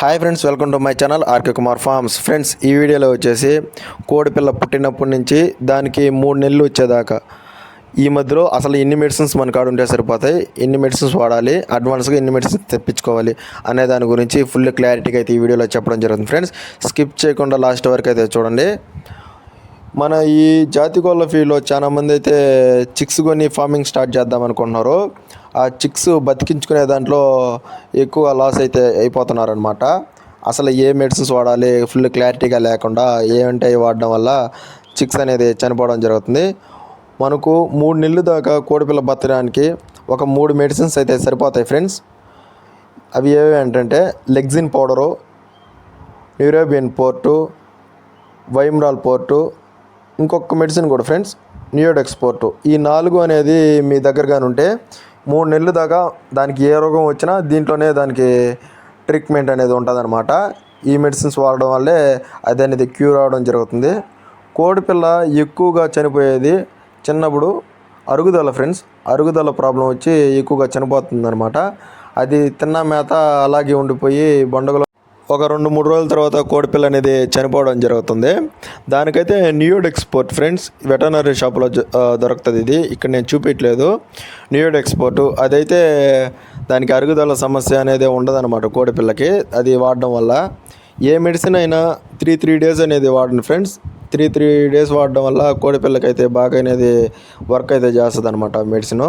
Hi friends welcome to my channel RK Kumar farms friends ఈ వీడియోలో వచ్చేసి కోడి పిల్ల పుట్టినప్పటి నుంచి దానికి మూడు నెలలు వచ్చేదాకా. ఈ మధ్యలో అసలు ఎన్ని మెడిసిన్స్ మన కాడ ఉంటే సరిపోతాయి? ఎన్ని మెడిసిన్స్ వాడాలి? అడ్వాన్స్గా ఎన్ని మెడిసిన్స్ తెప్పించుకోవాలి? అనే దాని గురించి ఫుల్ క్లారిటీగా అయితే ఈ వీడియోలో చెప్పడం జరుగుతుంది ఫ్రెండ్స్ స్కిప్ చేయకుండా లాస్ట్ వరకు అయితే చూడండి. మన ఈ జాతి కోళ్ళ ఫీల్డ్లో చాలామంది అయితే చిక్స్ కొని ఫార్మింగ్ స్టార్ట్ చేద్దాం అనుకుంటున్నారు. ఆ చిక్స్ బతికించుకునే దాంట్లో ఎక్కువ లాస్ అయితే అయిపోతున్నారనమాట అసలు ఏ మెడిసిన్స్ వాడాలి? ఫుల్ క్లారిటీగా లేకుండా ఏమంటే అవి వాడడం వల్ల చిక్స్ అనేది చనిపోవడం జరుగుతుంది. మనకు మూడు నెలలు దాకా కోడిపిల్ల బతకడానికి ఒక మూడు మెడిసిన్స్ అయితే సరిపోతాయి ఫ్రెండ్స్ అవి ఏవి ఏంటంటే లెగ్జిన్ powder Neurobion forte Vimeral forte ఇంకొక మెడిసిన్ కూడా ఫ్రెండ్స్ నియోడెక్స్ పోర్టు. ఈ నాలుగు అనేది మీ దగ్గరగానుంటే ఉంటే మూడు నెలలు దాకా దానికి ఏ రోగం వచ్చినా దీంట్లోనే దానికి ట్రీట్మెంట్ అనేది ఉంటుందన్నమాట. ఈ మెడిసిన్స్ వాడడం వల్లే అది అనేది క్యూర్ అవడం జరుగుతుంది. కోడిపిల్ల ఎక్కువగా చనిపోయేది చిన్నప్పుడు అరుగుదల ఫ్రెండ్స్ అరుగుదల ప్రాబ్లం వచ్చి ఎక్కువగా చనిపోతుందనమాట అది తిన్న మేత అలాగే ఉండిపోయి బండగలు ఒక రెండు మూడు రోజుల తర్వాత కోడిపిల్ల అనేది చనిపోవడం జరుగుతుంది. దానికైతే న్యూయోడ్ ఎక్స్పోర్ట్ ఫ్రెండ్స్ వెటనరీ షాప్లో దొరుకుతుంది ఇది. ఇక్కడ నేను చూపించలేదు న్యూయోడ్ ఎక్స్పోర్ట్ అదైతే దానికి అరుగుదల సమస్య అనేది ఉండదన్నమాట కోడిపిల్లకి. అది వాడడం వల్ల ఏ మెడిసిన్ అయినా త్రీ త్రీ డేస్ అనేది వాడండి ఫ్రెండ్స్ త్రీ త్రీ డేస్ వాడడం వల్ల కోడిపిల్లకి అయితే బాగా అనేది వర్క్ అయితే చేస్తుంది అనమాట మెడిసిన్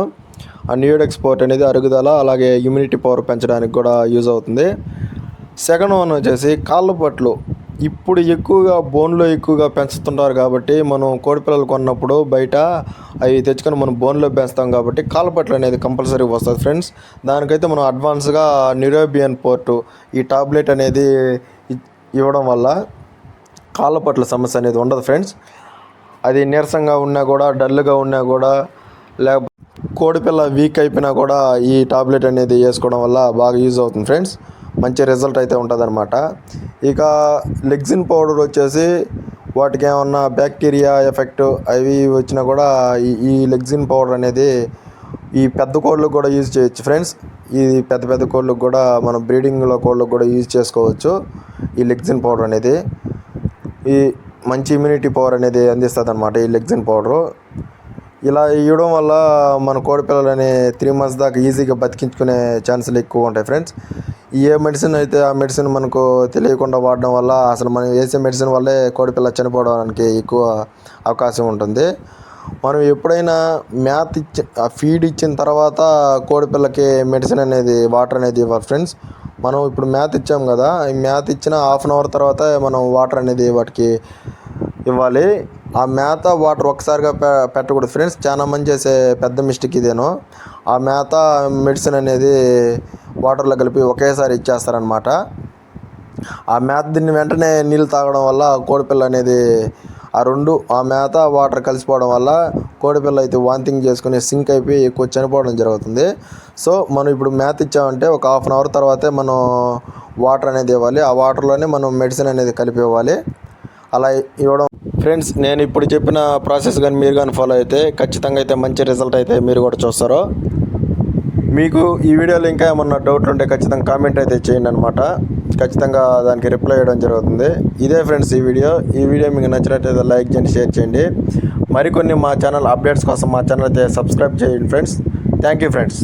ఆ న్యూయోడ్ ఎక్స్పోర్ట్ అనేది అరుగుదల అలాగే ఇమ్యూనిటీ పవర్ పెంచడానికి కూడా యూజ్ అవుతుంది. సెకండ్ వన్ వచ్చేసి కాళ్ళ పట్లు. ఇప్పుడు ఎక్కువగా బోన్లో ఎక్కువగా పెంచుతుంటారు కాబట్టి మనం కోడిపిల్లలు కొన్నప్పుడు బయట అవి తెచ్చుకొని మనం బోన్లో పెంచుతాం కాబట్టి కాళ్ళపట్లు అనేది కంపల్సరీ వస్తుంది ఫ్రెండ్స్. దానికైతే మనం అడ్వాన్స్గా న్యూరోబియన్ పోర్టు ఈ టాబ్లెట్ అనేది ఇవ్వడం వల్ల కాళ్ళపట్ల సమస్య అనేది ఉండదు ఫ్రెండ్స్. అది నీరసంగా ఉన్నా కూడా డల్గా ఉన్నా కూడా లేకపోతే కోడిపిల్ల వీక్ అయిపోయినా కూడా ఈ టాబ్లెట్ అనేది వేసుకోవడం వల్ల బాగా యూజ్ అవుతుంది ఫ్రెండ్స్. మంచి రిజల్ట్ అయితే ఉంటుందన్నమాట. ఇక లెగ్జిన్ పౌడర్ వచ్చేసి వాటికి ఏమన్నా బ్యాక్టీరియా ఎఫెక్ట్ అవి వచ్చినా కూడా ఈ ఈ లెగ్జిన్ పౌడర్ అనేది ఈ పెద్ద కోళ్ళకు కూడా యూజ్ చేయొచ్చు ఫ్రెండ్స్ ఈ పెద్ద పెద్ద కోళ్ళకు కూడా మనం బ్రీడింగ్లో కోళ్ళకు కూడా యూజ్ చేసుకోవచ్చు ఈ లెగ్జిన్ పౌడర్ అనేది. ఈ మంచి ఇమ్యూనిటీ పవర్ అనేది అందిస్తుంది అనమాట ఈ లెగ్జిన్ పౌడరు ఇలా ఇవ్వడం వల్ల మన కోడిపిల్లలని త్రీ మంత్స్ దాకా ఈజీగా బతికించుకునే ఛాన్సులు ఎక్కువ ఉంటాయి ఫ్రెండ్స్ ఏ మెడిసిన్ అయితే ఆ మెడిసిన్ మనకు తెలియకుండా వాడడం వల్ల అసలు మనం వేసే మెడిసిన్ వల్లే కోడిపిల్ల చనిపోవడానికి ఎక్కువ అవకాశం ఉంటుంది. మనం ఎప్పుడైనా మ్యాత్ ఇచ్చి ఆ ఫీడ్ ఇచ్చిన తర్వాత కోడిపిల్లకి మెడిసిన్ అనేది వాటర్ అనేది ఇవ్వాలి ఫ్రెండ్స్ మనం ఇప్పుడు మ్యాత్ ఇచ్చాం కదా ఈ మ్యాథ్ ఇచ్చిన హాఫ్ అన్ అవర్ తర్వాత మనం వాటర్ అనేది వాటికి ఇవ్వాలి. ఆ మేత వాటర్ ఒకసారిగా పె పెట్టకూడదు ఫ్రెండ్స్ చాలా మంది చేసే పెద్ద మిస్టేక్ ఇదేను. ఆ మేత మెడిసిన్ అనేది వాటర్లో కలిపి ఒకేసారి ఇచ్చేస్తారనమాట ఆ మేత దీన్ని వెంటనే నీళ్ళు తాగడం వల్ల కోడిపిల్ల అనేది ఆ రెండు ఆ మేత వాటర్ కలిసిపోవడం వల్ల కోడిపిల్ల అయితే వాంతింగ్ చేసుకుని సింక్ అయిపోయి ఎక్కువ చనిపోవడం జరుగుతుంది. సో మనం ఇప్పుడు మేత ఇచ్చామంటే ఒక హాఫ్ అన్ అవర్ తర్వాతే మనం వాటర్ అనేది ఇవ్వాలి. ఆ వాటర్లోనే మనం మెడిసిన్ అనేది కలిపి ఇవ్వాలి. అలా ఇవ్వడం ఫ్రెండ్స్ నేను ఇప్పుడు చెప్పిన ప్రాసెస్ కానీ మీరు కానీ ఫాలో అయితే ఖచ్చితంగా అయితే మంచి రిజల్ట్ అయితే మీరు కూడా చూస్తారు. మీకు ఈ వీడియోలో ఇంకా ఏమన్నా డౌట్లు ఉంటే ఖచ్చితంగా కామెంట్ అయితే చేయండి అనమాట ఖచ్చితంగా దానికి రిప్లై ఇవ్వడం జరుగుతుంది. ఇదే ఫ్రెండ్స్ ఈ వీడియో. ఈ వీడియో మీకు నచ్చినట్లయితే లైక్ చేయండి షేర్ చేయండి. మరికొన్ని మా ఛానల్ అప్డేట్స్ కోసం మా ఛానల్ అయితే సబ్స్క్రైబ్ చేయండి ఫ్రెండ్స్ థ్యాంక్ యూ ఫ్రెండ్స్